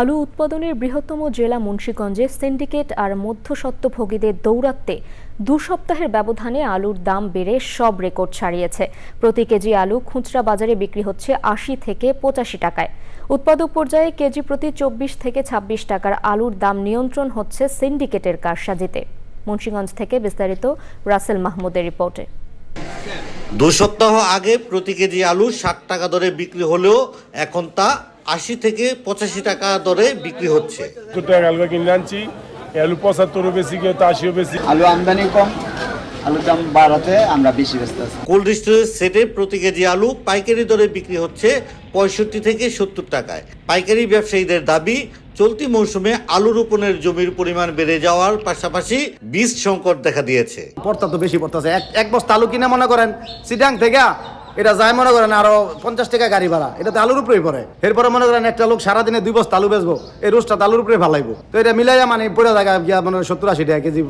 আলু উৎপাদনের বৃহত্তম জেলা মুন্সীগঞ্জে সিন্ডিকেট আর মধ্যস্বত্বভোগীদের দৌরাত্মে দু সপ্তাহের ব্যবধানে আলুর দাম বেড়ে সব রেকর্ড ছাড়িয়েছে। প্রতি কেজি আলু খুচরা বাজারে বিক্রি হচ্ছে আশি থেকে পঁচাশি টাকায়। উৎপাদক পর্যায়ে কেজি প্রতি চব্বিশ থেকে ছাব্বিশ টাকার আলুর দাম নিয়ন্ত্রণ হচ্ছে সিন্ডিকেটের কারসাজিতে। মুন্সীগঞ্জ থেকে বিস্তারিত রাসেল মাহমুদের রিপোর্টে। দু সপ্তাহ আগে প্রতি কেজি আলু ষাট টাকা দরে বিক্রি হলেও এখন তা আশি থেকে পঁচাশি টাকা দরে বিক্রি হচ্ছে। টাকা আলু কিনে আনছি আলু পঁচাত্তরও বেশি কেউ তো আশিও বেশি। আলু আমদানি কম আলুর দাম বাড়াতে আমরা বেশি ব্যস্ত আছি। কোল্ড স্টোরেজ সেটে প্রতি কেজি আলু পাইকারি দরে বিক্রি হচ্ছে পঁয়ষট্টি থেকে সত্তর টাকায়। পাইকারি ব্যবসায়ীদের দাবি চলতি মৌসুমে আলু রোপণের জমির পরিমাণ বেড়ে যাওয়ার পাশাপাশি বীজ সংকট দেখা দিয়েছে। পড়তা তো বেশি পড়তেছে। এক এক বস্তা আলু কিনে মনে করেন সিডাং থেকে এটা যায় মনে করেন আরও পঞ্চাশ টাকা গাড়ি ভাড়া। এটা তো আলুর উপরেই পড়ে। এরপরে মনে করেন একটা লোক সারাদিনে দুই বস্তা আলু বেচবো। এই রোজটা আলুর উপরে ভালাইবো তো এটা মিলাইয়া মানে পড়ে জায়গা গিয়া মানে সত্তর আশি টাকা কেজি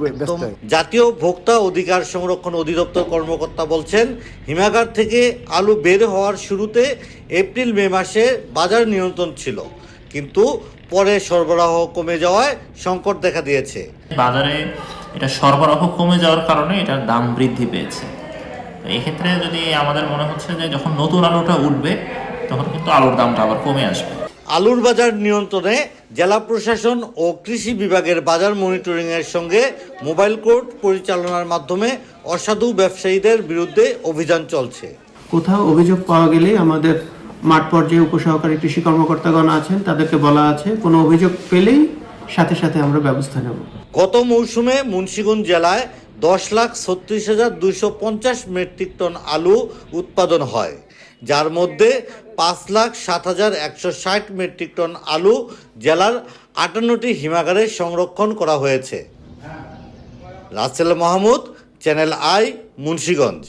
জাতীয় ভোক্তা অধিকার সংরক্ষণ অধিদপ্তর কর্মকর্তা বলছেন হিমাগার থেকে আলু বের হওয়ার শুরুতে এপ্রিল মে মাসে বাজার নিয়ন্ত্রণ ছিল। কিন্তু পরে সরবরাহ কমে যাওয়ায় সংকট দেখা দিয়েছে। বাজারে এটা সরবরাহ কমে যাওয়ার কারণে এটার দাম বৃদ্ধি পেয়েছে। তো এক্ষেত্রে যদি আমাদের মনে হচ্ছে যে যখন নতুন আলুটা উঠবে তখন কিন্তু আলুর দামটা আবার কমে আসবে। আলুর বাজার নিয়ন্ত্রণে জেলা প্রশাসন ও কৃষি বিভাগের বাজার মনিটরিং এর সঙ্গে মোবাইল কোর্ট পরিচালনার মাধ্যমে অসাধু ব্যবসায়ীদের বিরুদ্ধে অভিযান চলছে। কোথাও অভিযোগ পাওয়া গেলে আমাদের মাঠ পর্যায়ে উপসহকারী কৃষি কর্মকর্তাগণ আছেন তাদেরকে বলা আছে কোনো অভিযোগ পেলেই সাথে সাথে আমরা ব্যবস্থা নেব। গত মৌসুমে মুন্সিগঞ্জ জেলায় দশ লাখ ছত্রিশ হাজার দুইশো পঞ্চাশ মেট্রিক টন আলু উৎপাদন হয়। যার মধ্যে পাঁচ লাখ সাত হাজার একশো ষাট মেট্রিক টন আলু জেলার আটান্নটি হিমাগারে সংরক্ষণ করা হয়েছে। Rasel Mahmud, channel I, Munshiganj.